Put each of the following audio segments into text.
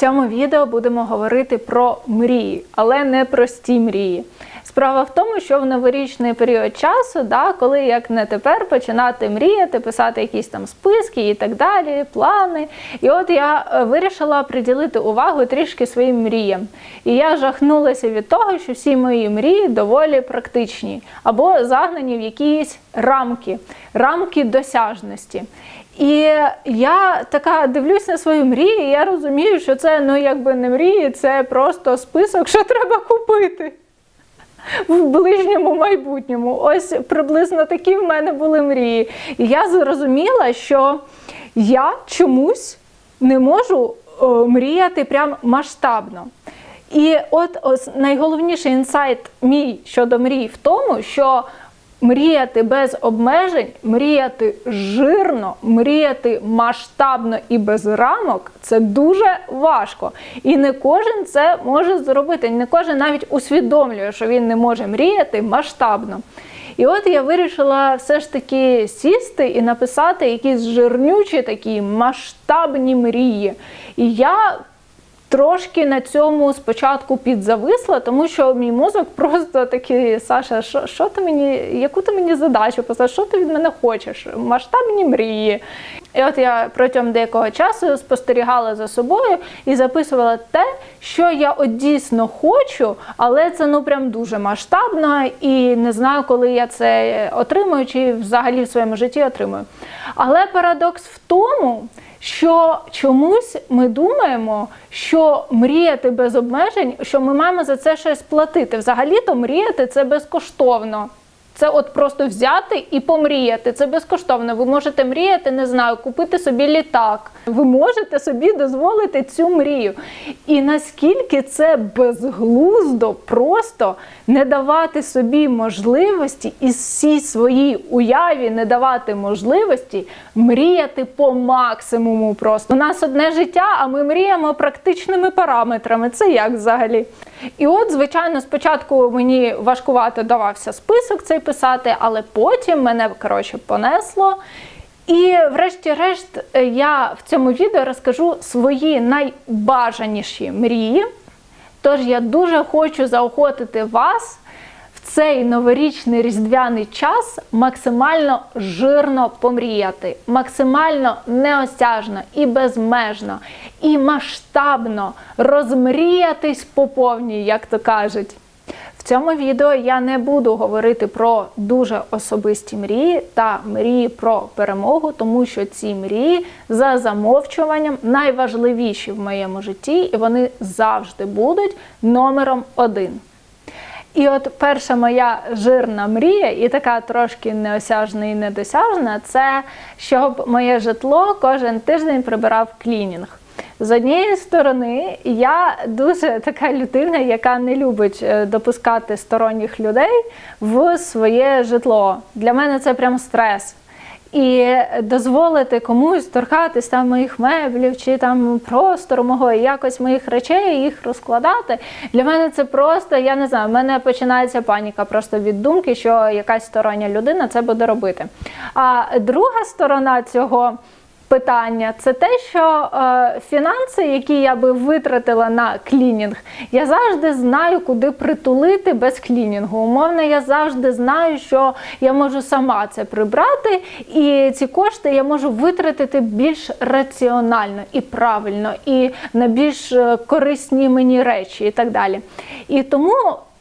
цьому відео будемо говорити про мрії, але не прості мрії. Справа в тому, що в новорічний період часу, да, коли як не тепер починати мріяти, писати якісь там списки і так далі, плани. І от я е, вирішила приділити увагу трішки своїм мріям. І я жахнулася від того, що всі мої мрії доволі практичні або загнані в якісь рамки, рамки досяжності. І я така дивлюсь на свою мрію, і я розумію, що це ну якби не мрії, це просто список, що треба купити в ближньому майбутньому. Ось приблизно такі в мене були мрії. І я зрозуміла, що я чомусь не можу о, мріяти прям масштабно. І от ось найголовніший інсайт мій щодо мрій в тому, що мріяти без обмежень, мріяти жирно, мріяти масштабно і без рамок це дуже важко. І не кожен це може зробити. Не кожен навіть усвідомлює, що він не може мріяти масштабно. І от я вирішила все ж таки сісти і написати якісь жирнючі такі масштабні мрії. І я Трошки на цьому спочатку підзависла, тому що мій мозок просто такий, Саша, що що ти мені, яку ти мені задачу поставив, що ти від мене хочеш? Масштабні мрії. І от я протягом деякого часу спостерігала за собою і записувала те, що я от дійсно хочу, але це ну прям дуже масштабно і не знаю, коли я це отримую, чи взагалі в своєму житті отримую. Але парадокс в тому що чомусь ми думаємо, що мріяти без обмежень, що ми маємо за це щось платити. Взагалі-то мріяти це безкоштовно. Це от просто взяти і помріяти. Це безкоштовно. Ви можете мріяти, не знаю, купити собі літак. Ви можете собі дозволити цю мрію. І наскільки це безглуздо, просто не давати собі можливості і всій своїй уяві не давати можливості мріяти по максимуму. Просто у нас одне життя, а ми мріємо практичними параметрами. Це як взагалі? І от, звичайно, спочатку мені важкувато давався список цей писати, але потім мене коротше понесло. І, врешті-решт, я в цьому відео розкажу свої найбажаніші мрії. Тож я дуже хочу заохотити вас цей новорічний різдвяний час максимально жирно помріяти, максимально неосяжно і безмежно, і масштабно розмріятись по повній, як то кажуть. В цьому відео я не буду говорити про дуже особисті мрії та мрії про перемогу, тому що ці мрії за замовчуванням найважливіші в моєму житті, і вони завжди будуть номером один. І от перша моя жирна мрія, і така трошки неосяжна і недосяжна, це щоб моє житло кожен тиждень прибирав клінінг. З однієї сторони, я дуже така людина, яка не любить е, допускати сторонніх людей в своє житло. Для мене це прям стрес. І дозволити комусь торкатись там моїх меблів чи там простору мого і якось моїх речей, їх розкладати. Для мене це просто, я не знаю, в мене починається паніка просто від думки, що якась стороння людина це буде робити. А друга сторона цього питання це те, що е, фінанси, які я би витратила на клінінг, я завжди знаю, куди притулити без клінінгу. Умовно, я завжди знаю, що я можу сама це прибрати, і ці кошти я можу витратити більш раціонально і правильно, і на більш е, корисні мені речі, і так далі. І тому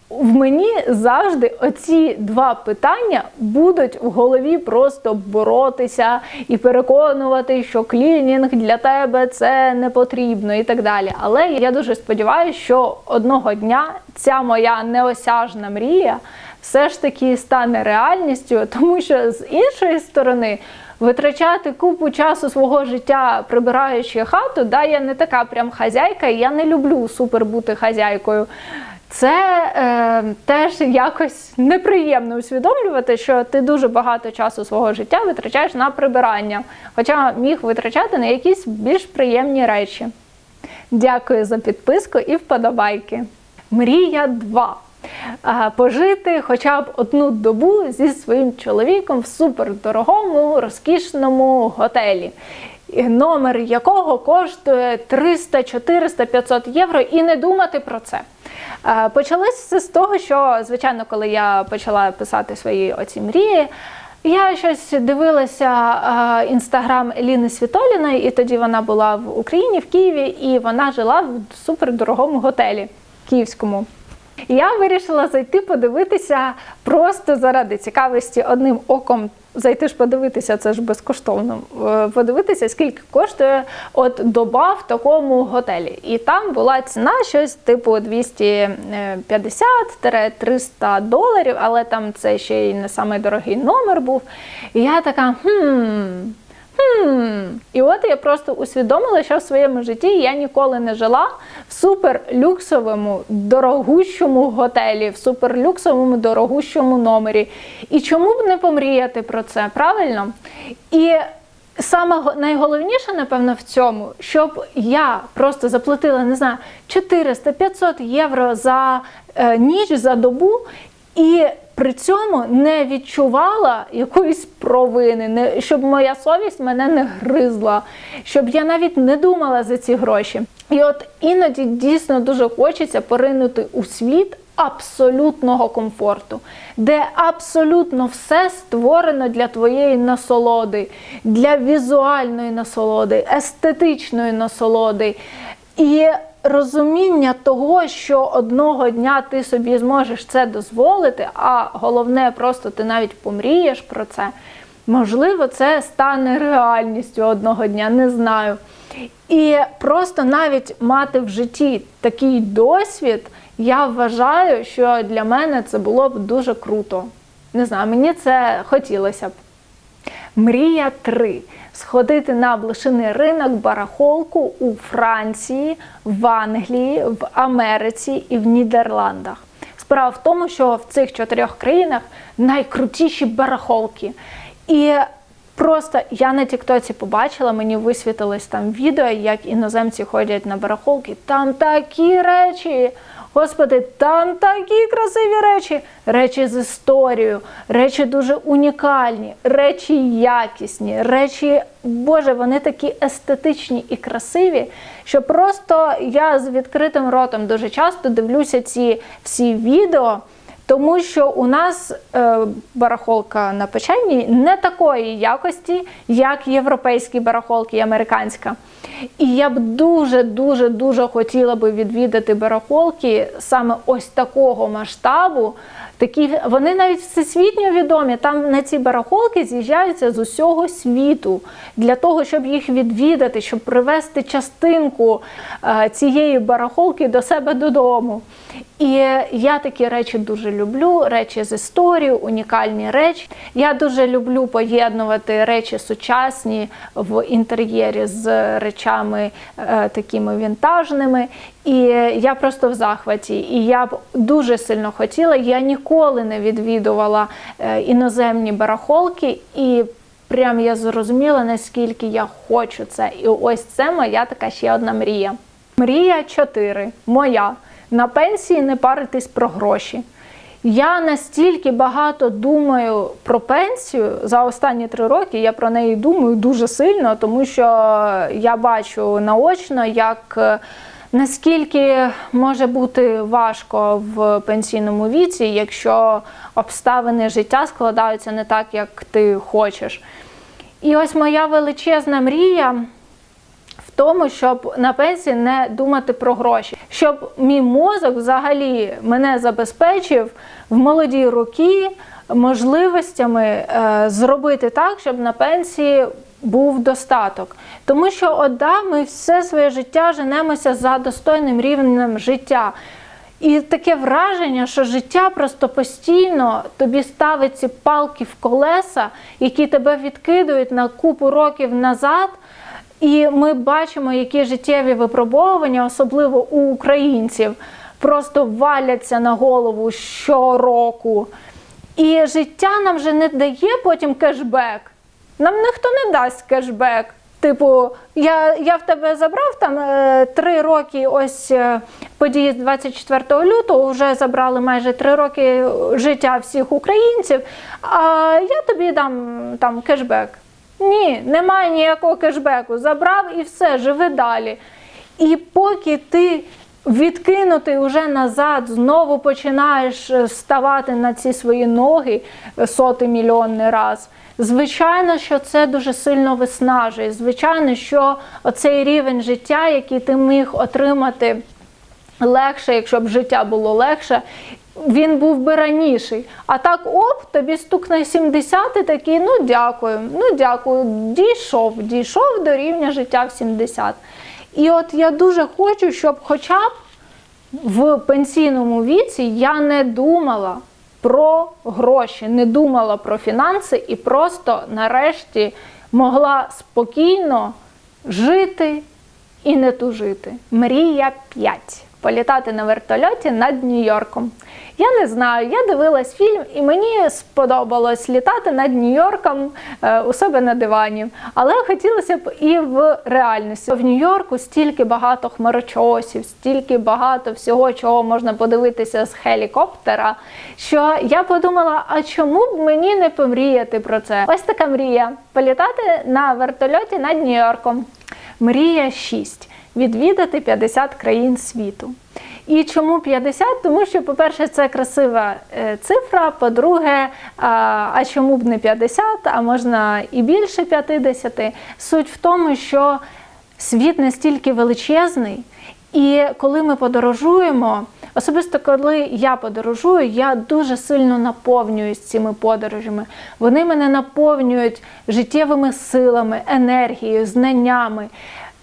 в мені завжди оці два питання будуть в голові просто боротися і переконувати, що клінінг для тебе це не потрібно і так далі. Але я дуже сподіваюся, що одного дня ця моя неосяжна мрія все ж таки стане реальністю, тому що з іншої сторони. Витрачати купу часу свого життя, прибираючи хату, да, я не така прям хазяйка, і я не люблю супер бути хазяйкою. Це е, теж якось неприємно усвідомлювати, що ти дуже багато часу свого життя витрачаєш на прибирання, хоча міг витрачати на якісь більш приємні речі. Дякую за підписку і вподобайки. Мрія 2. Пожити хоча б одну добу зі своїм чоловіком в супердорогому, розкішному готелі. номер якого коштує 300, 400, 500 євро, і не думати про це. Е, Почалося все з того, що, звичайно, коли я почала писати свої оці мрії, я щось дивилася е, інстаграм Еліни Світоліної, і тоді вона була в Україні, в Києві, і вона жила в супердорогому готелі київському. Я вирішила зайти подивитися просто заради цікавості одним оком. Зайти ж подивитися, це ж безкоштовно. Е, Подивитися, скільки коштує от доба в такому готелі. І там була ціна щось типу 250-300 доларів, але там це ще й не самий дорогий номер був. І я така, хм. Хм. І от я просто усвідомила, що в своєму житті я ніколи не жила в суперлюксовому, дорогущому готелі, в суперлюксовому, дорогущому номері. І чому б не помріяти про це, правильно? І саме найголовніше, напевно, в цьому, щоб я просто заплатила, не знаю, 400-500 євро за е, ніч, за добу, і при цьому не відчувала якоїсь провини, не, щоб моя совість мене не гризла, щоб я навіть не думала за ці гроші. І от іноді дійсно дуже хочеться поринути у світ абсолютного комфорту, де абсолютно все створено для твоєї насолоди, для візуальної насолоди, естетичної насолоди. І розуміння того, що одного дня ти собі зможеш це дозволити, а головне, просто ти навіть помрієш про це. Можливо, це стане реальністю одного дня, не знаю. І просто навіть мати в житті такий досвід, я вважаю, що для мене це було б дуже круто. Не знаю, мені це хотілося б. Мрія 3. Сходити на блошиний ринок барахолку у Франції, в Англії, в Америці і в Нідерландах. Справа в тому, що в цих чотирьох країнах найкрутіші барахолки. І просто я на Тіктоці побачила, мені висвітилось там відео, як іноземці ходять на барахолки. Там такі речі. Господи, там такі красиві речі, речі з історією, речі дуже унікальні, речі якісні, речі, Боже, вони такі естетичні і красиві, що просто я з відкритим ротом дуже часто дивлюся ці всі відео. Тому що у нас е, барахолка на печені не такої якості, як європейські барахолки і американська. І я б дуже, дуже, дуже хотіла би відвідати барахолки саме ось такого масштабу. Такі вони навіть всесвітньо відомі. Там на ці барахолки з'їжджаються з усього світу для того, щоб їх відвідати, щоб привезти частинку е, цієї барахолки до себе додому. І я такі речі дуже люблю: речі з історією, унікальні речі. Я дуже люблю поєднувати речі сучасні в інтер'єрі з речами е, такими вінтажними. І я просто в захваті. І я б дуже сильно хотіла. Я ніколи не відвідувала е, іноземні барахолки і. Прям я зрозуміла, наскільки я хочу це. І ось це моя така ще одна мрія. Мрія 4. Моя. На пенсії не паритись про гроші. Я настільки багато думаю про пенсію за останні три роки. Я про неї думаю дуже сильно, тому що я бачу наочно, як е, наскільки може бути важко в пенсійному віці, якщо обставини життя складаються не так, як ти хочеш. І ось моя величезна мрія в тому, щоб на пенсії не думати про гроші, щоб мій мозок взагалі мене забезпечив в молоді роки можливостями е, зробити так, щоб на пенсії був достаток. Тому що от, да, ми все своє життя женемося за достойним рівнем життя. І таке враження, що життя просто постійно тобі ставить ці палки в колеса, які тебе відкидують на купу років назад. І ми бачимо, які життєві випробовування, особливо у українців, просто валяться на голову щороку. І життя нам вже не дає потім кешбек. Нам ніхто не дасть кешбек. Типу, я я в тебе забрав там е, три роки ось е, події з 24 лютого, вже забрали майже три роки життя всіх українців, а я тобі дам там кешбек. Ні, немає ніякого кешбеку. Забрав і все, живи далі. І поки ти відкинутий уже назад, знову починаєш е, ставати на ці свої ноги сотий мільйонний раз. Звичайно, що це дуже сильно виснажує. Звичайно, що оцей рівень життя, який ти міг отримати легше, якщо б життя було легше, він був би раніший. А так, оп, тобі стукне 70 і такий, ну дякую, ну дякую, дійшов, дійшов до рівня життя в 70. І от я дуже хочу, щоб хоча б в пенсійному віці я не думала про гроші, не думала про фінанси і просто нарешті могла спокійно жити і не тужити. Мрія 5. Політати на вертольоті над Нью-Йорком. Я не знаю, я дивилась фільм, і мені сподобалось літати над Нью-Йорком е, у себе на дивані. Але хотілося б і в реальності. В Нью-Йорку стільки багато хмарочосів, стільки багато всього, чого можна подивитися з хелікоптера. Що я подумала, а чому б мені не помріяти про це? Ось така мрія: політати на вертольоті над Нью-Йорком. Мрія 6. Відвідати 50 країн світу. І чому 50? Тому що, по-перше, це красива е, цифра. По-друге, а, чому б не 50, а можна і більше 50. Суть в тому, що світ настільки величезний, і коли ми подорожуємо, особисто коли я подорожую, я дуже сильно наповнююсь цими подорожами. Вони мене наповнюють життєвими силами, енергією, знаннями.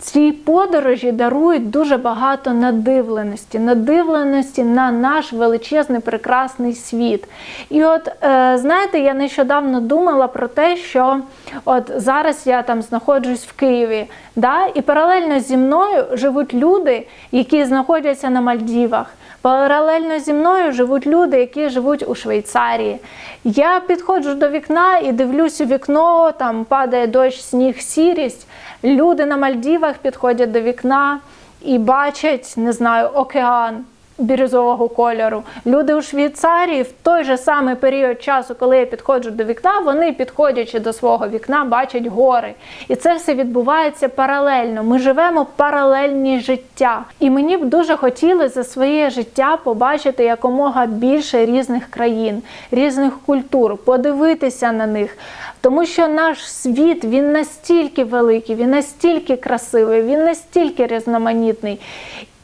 Ці подорожі дарують дуже багато надивленості, надивленості на наш величезний прекрасний світ. І от е, знаєте, я нещодавно думала про те, що от зараз я там знаходжусь в Києві, да, і паралельно зі мною живуть люди, які знаходяться на Мальдівах. Паралельно зі мною живуть люди, які живуть у Швейцарії. Я підходжу до вікна і дивлюсь у вікно, там падає дощ, сніг, сірість. Люди на Мальдівах підходять до вікна і бачать, не знаю, океан бірюзового кольору. Люди у Швейцарії в той же самий період часу, коли я підходжу до вікна, вони, підходячи до свого вікна, бачать гори. І це все відбувається паралельно. Ми живемо паралельні життя. І мені б дуже хотілося за своє життя побачити якомога більше різних країн, різних культур, подивитися на них. Тому що наш світ він настільки великий, він настільки красивий, він настільки різноманітний.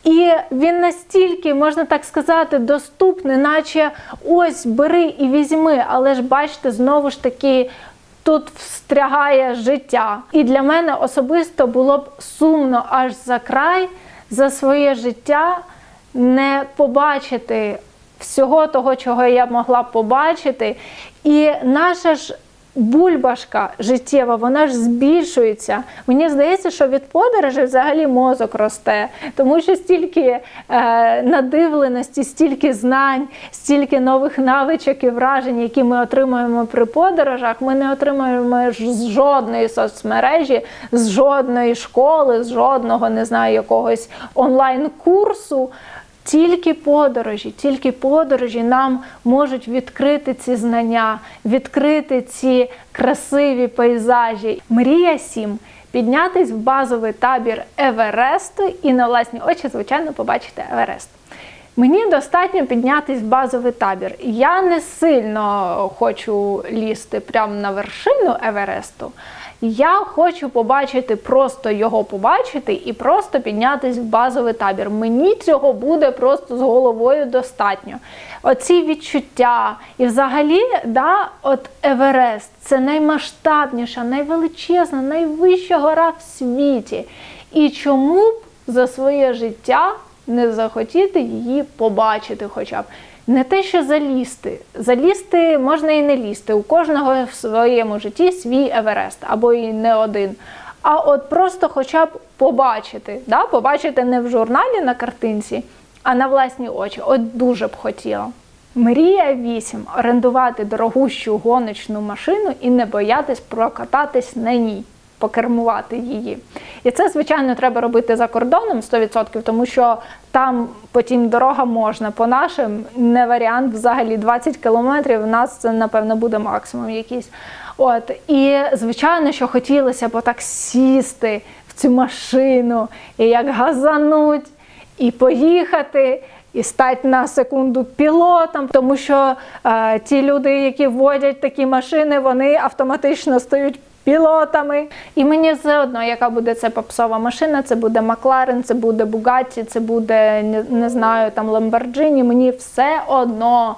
І він настільки, можна так сказати, доступний, наче ось бери і візьми. Але ж бачите, знову ж таки. Тут встрягає життя. І для мене особисто було б сумно аж за край за своє життя не побачити всього того, чого я могла побачити. І наша ж бульбашка життєва, вона ж збільшується. Мені здається, що від подорожі взагалі мозок росте, тому що стільки е, надивленості, стільки знань, стільки нових навичок і вражень, які ми отримуємо при подорожах, ми не отримуємо з жодної соцмережі, з жодної школи, з жодного не знаю, якогось онлайн-курсу. Тільки подорожі, тільки подорожі нам можуть відкрити ці знання, відкрити ці красиві пейзажі. Мрія 7. піднятись в базовий табір Евересту і на власні очі, звичайно, побачити Еверест. Мені достатньо піднятись в базовий табір. Я не сильно хочу лізти прямо на вершину Евересту. Я хочу побачити, просто його побачити і просто піднятись в базовий табір. Мені цього буде просто з головою достатньо. Оці відчуття. І взагалі, да, от Еверест це наймасштабніша, найвеличезна, найвища гора в світі. І чому б за своє життя не захотіти її побачити хоча б. Не те, що залізти. Залізти можна і не лізти. У кожного в своєму житті свій Еверест або і не один. А от просто хоча б побачити. Да? Побачити не в журналі на картинці, а на власні очі. От дуже б хотіла. Мрія 8. орендувати дорогущу гоночну машину і не боятись прокататись на ній. Покермувати її. І це, звичайно, треба робити за кордоном 100%, тому що там потім дорога можна. По нашим не варіант взагалі 20 кілометрів. У нас це, напевно, буде максимум якийсь. От і звичайно, що хотілося б так сісти в цю машину і як газануть, і поїхати. І стати на секунду пілотом, тому що е, ті люди, які водять такі машини, вони автоматично стають пілотами. І мені все одно, яка буде це попсова машина, це буде Макларен, це буде Бугатті, це буде не, знаю, там Ламборджині. Мені все одно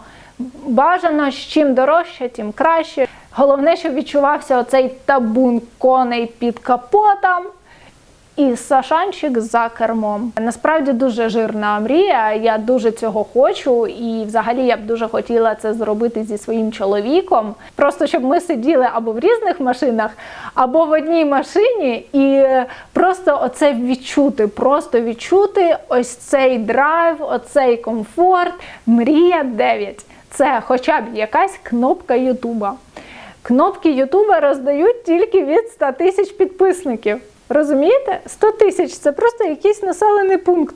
бажано чим дорожче, тим краще. Головне, щоб відчувався оцей табун коней під капотом. І Сашанчик за кермом. Насправді дуже жирна мрія. Я дуже цього хочу, і взагалі я б дуже хотіла це зробити зі своїм чоловіком. Просто щоб ми сиділи або в різних машинах, або в одній машині, і просто оце відчути, просто відчути ось цей драйв, оцей комфорт. Мрія 9. Це хоча б якась кнопка Ютуба. Кнопки Ютуба роздають тільки від 100 тисяч підписників. Розумієте? 100 тисяч це просто якийсь населений пункт.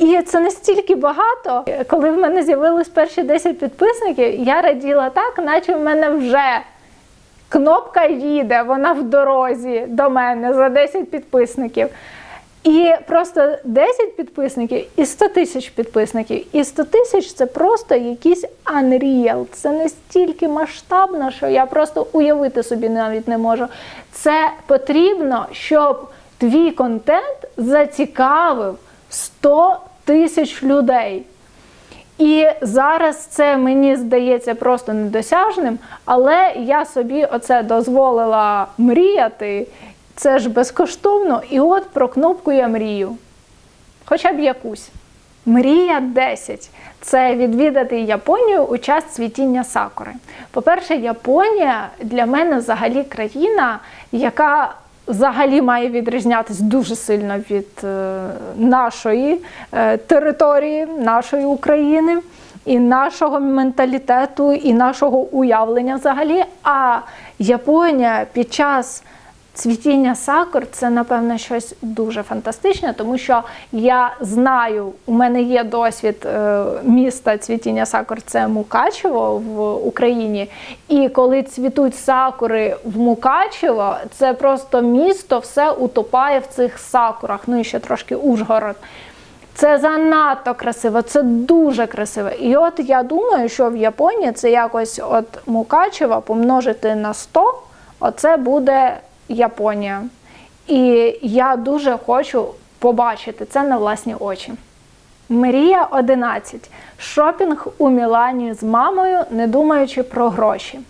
І це настільки багато. Коли в мене з'явились перші 10 підписників, я раділа так, наче в мене вже кнопка їде, вона в дорозі до мене за 10 підписників. І просто 10 підписників і 100 тисяч підписників. І 100 тисяч це просто якийсь unreal. Це настільки масштабно, що я просто уявити собі навіть не можу. Це потрібно, щоб твій контент зацікавив 100 тисяч людей. І зараз це мені здається просто недосяжним, але я собі оце дозволила мріяти. Це ж безкоштовно. І от про кнопку я мрію. Хоча б якусь. Мрія 10 це відвідати Японію у час цвітіння сакури. По-перше, Японія для мене взагалі країна, яка взагалі має відрізнятись дуже сильно від е, нашої е, території, нашої України. І нашого менталітету, і нашого уявлення взагалі. А Японія під час Цвітіння сакур це, напевно, щось дуже фантастичне, тому що я знаю, у мене є досвід е, міста цвітіння сакур, це Мукачево в Україні. І коли цвітуть сакури в Мукачево, це просто місто все утопає в цих сакурах. Ну і ще трошки Ужгород. Це занадто красиво, це дуже красиво. І от я думаю, що в Японії це якось от Мукачева помножити на 100, оце буде. Японія. І я дуже хочу побачити це на власні очі. Мрія 11. Шопінг у Мілані з мамою, не думаючи про гроші.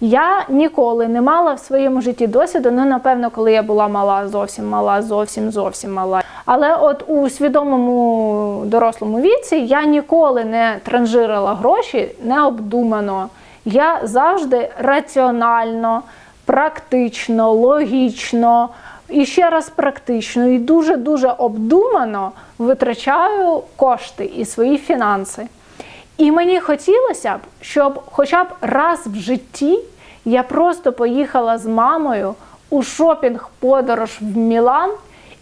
Я ніколи не мала в своєму житті досвіду, ну, напевно, коли я була мала, зовсім мала, зовсім зовсім мала. Але от у свідомому дорослому віці я ніколи не транжирила гроші необдумано. Я завжди раціонально практично, логічно і ще раз практично, і дуже-дуже обдумано витрачаю кошти і свої фінанси. І мені хотілося б, щоб хоча б раз в житті я просто поїхала з мамою у шопінг-подорож в Мілан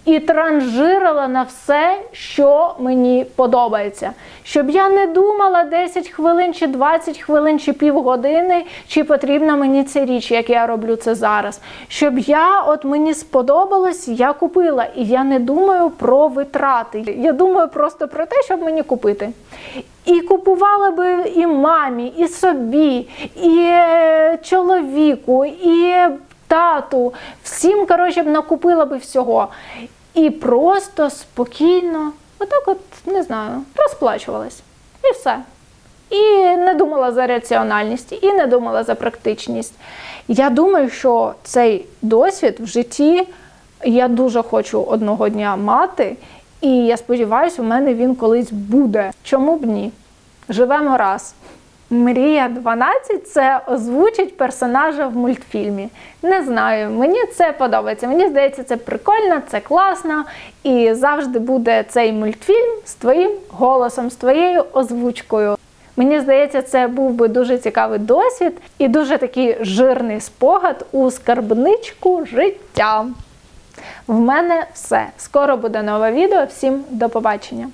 і транжирила на все, що мені подобається. Щоб я не думала 10 хвилин, чи 20 хвилин, чи півгодини, чи потрібна мені ця річ, як я роблю це зараз. Щоб я, от мені сподобалось, я купила. І я не думаю про витрати. Я думаю просто про те, щоб мені купити. І купувала би і мамі, і собі, і е, чоловіку, і тату. Всім, коротше, б накупила би всього. І просто спокійно, отак от, не знаю, розплачувалась. І все. І не думала за раціональність, і не думала за практичність. Я думаю, що цей досвід в житті я дуже хочу одного дня мати. І я сподіваюся, у мене він колись буде. Чому б ні? Живемо раз. Мрія 12 це озвучить персонажа в мультфільмі. Не знаю, мені це подобається. Мені здається, це прикольно, це класно. І завжди буде цей мультфільм з твоїм голосом, з твоєю озвучкою. Мені здається, це був би дуже цікавий досвід і дуже такий жирний спогад у скарбничку життя. В мене все. Скоро буде нове відео. Всім до побачення!